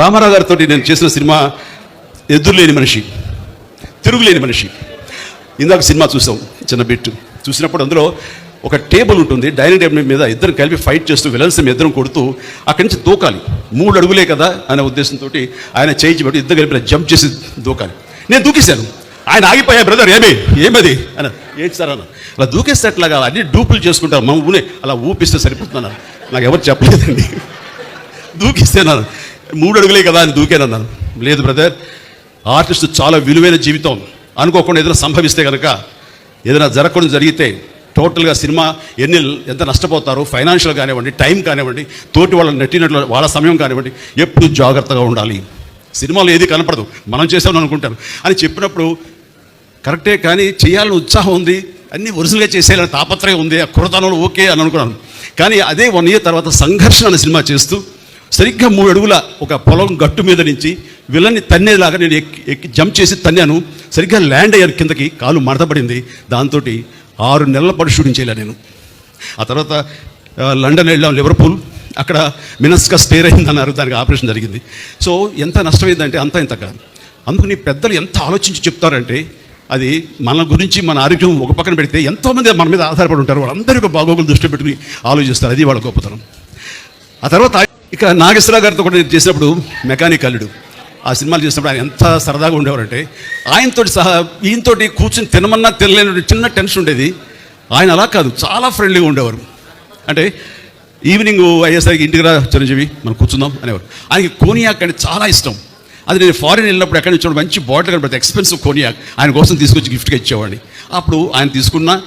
రామారావు గారితో నేను చేసిన సినిమా ఎదురులేని మనిషి తిరుగులేని మనిషి. ఇందాక సినిమా చూసాం చిన్న బిట్టు. చూసినప్పుడు అందులో ఒక టేబుల్ ఉంటుంది డైనింగ్ టేబుల్ మీద ఇద్దరు కలిపి ఫైట్ చేస్తూ విలన్స్ ఇద్దరం కొడుతూ అక్కడి నుంచి దూకాలి. మూడు అడుగులే కదా అనే ఉద్దేశంతో ఆయన చేయించి పెట్టి ఇద్దరు కలిపి జంప్ చేసి దూకాలి. నేను దూకేశాను. ఆయన ఆగిపోయా బ్రదర్ ఏమి? ఏమది? అన్న ఏంటి సార్ అన్న? అలా దూకేస్తే అట్లాగా అన్ని డూపులు చేసుకుంటారు మా ఊనే అలా ఊపిస్తే సరిపోతున్నాను నాకు ఎవరు చెప్పలేదండి. దూకిస్తేనాను మూడు అడుగులే కదా అని దూకేనన్నాను లేదు బ్రదర్ ఆర్టిస్ట్ చాలా విలువైన జీవితం. అనుకోకుండా ఏదైనా సంభవిస్తే కనుక ఏదైనా జరగకుండా జరిగితే టోటల్గా సినిమా ఎన్ని ఎంత నష్టపోతారో ఫైనాన్షియల్ కానివ్వండి టైం కానివ్వండి తోటి వాళ్ళ నెట్టినట్లు వాళ్ళ సమయం కానివ్వండి ఎప్పుడు జాగ్రత్తగా ఉండాలి. సినిమాలో ఏది కనపడదు. మనం చేసామని అనుకుంటాను అని చెప్పినప్పుడు కరెక్టే కానీ చేయాలని ఉత్సాహం ఉంది. అన్ని ఒరిజినల్గా చేసేయాలని తాపత్రయం ఉంది. ఆ కురతనంలో ఓకే అని అనుకున్నాను. కానీ అదే వన్ ఇయర్ తర్వాత సంఘర్షణ అనే సినిమా చేస్తూ సరిగ్గా మూడు అడుగుల ఒక పొలం గట్టు మీద నుంచి విలన్ని తన్నేలాగా నేను ఎక్కి ఎక్కి జంప్ చేసి తన్నాను. సరిగ్గా ల్యాండ్ అయ్యాను కిందకి కాలు మడతపడింది. దాంతో ఆరు నెలల పాటు షూటింగ్ చేయలే నేను. ఆ తర్వాత లండన్ వెళ్ళాం లివర్పూల్. అక్కడ మినస్గా స్పేర్ అయిందన్నారు దానికి ఆపరేషన్ జరిగింది. సో ఎంత నష్టమైందంటే అంత ఇంత కాదు. అందుకని పెద్దలు ఎంత ఆలోచించి చెప్తారంటే అది మన గురించి మన ఆరోగ్యం ఒక పక్కన పెడితే ఎంతోమంది మన మీద ఆధారపడి ఉంటారు. వాళ్ళందరూ యొక్క బాగోగులు దృష్టి పెట్టుకుని ఆలోచిస్తారు. అది వాళ్ళ గొప్పతనం. ఆ తర్వాత ఇక నాగేశ్వర గారితో కూడా నేను చేసినప్పుడు మెకానిక్ అల్లుడు ఆ సినిమాలు చేసినప్పుడు ఆయన ఎంత సరదాగా ఉండేవారంటే ఆయనతోటి సహా ఈయనతోటి కూర్చుని తినమన్నా తినలేని చిన్న టెన్షన్ ఉండేది. ఆయన అలా కాదు చాలా ఫ్రెండ్లీగా ఉండేవారు. అంటే ఈవినింగ్ అయ్యేసరికి ఇంటికి రా చిరంజీవి మనం కూర్చుందాం అనేవారు. ఆయనకి కోనియాక్ అంటే చాలా ఇష్టం. అది నేను ఫారిన్ వెళ్ళినప్పుడు ఎక్కడి నుంచి మంచి బాటిల్ కనబడితే ఎక్స్పెన్సివ్ కోనియాక్ ఆయన కోసం తీసుకొచ్చి గిఫ్ట్గా ఇచ్చేవాడిని. అప్పుడు ఆయన తీసుకున్న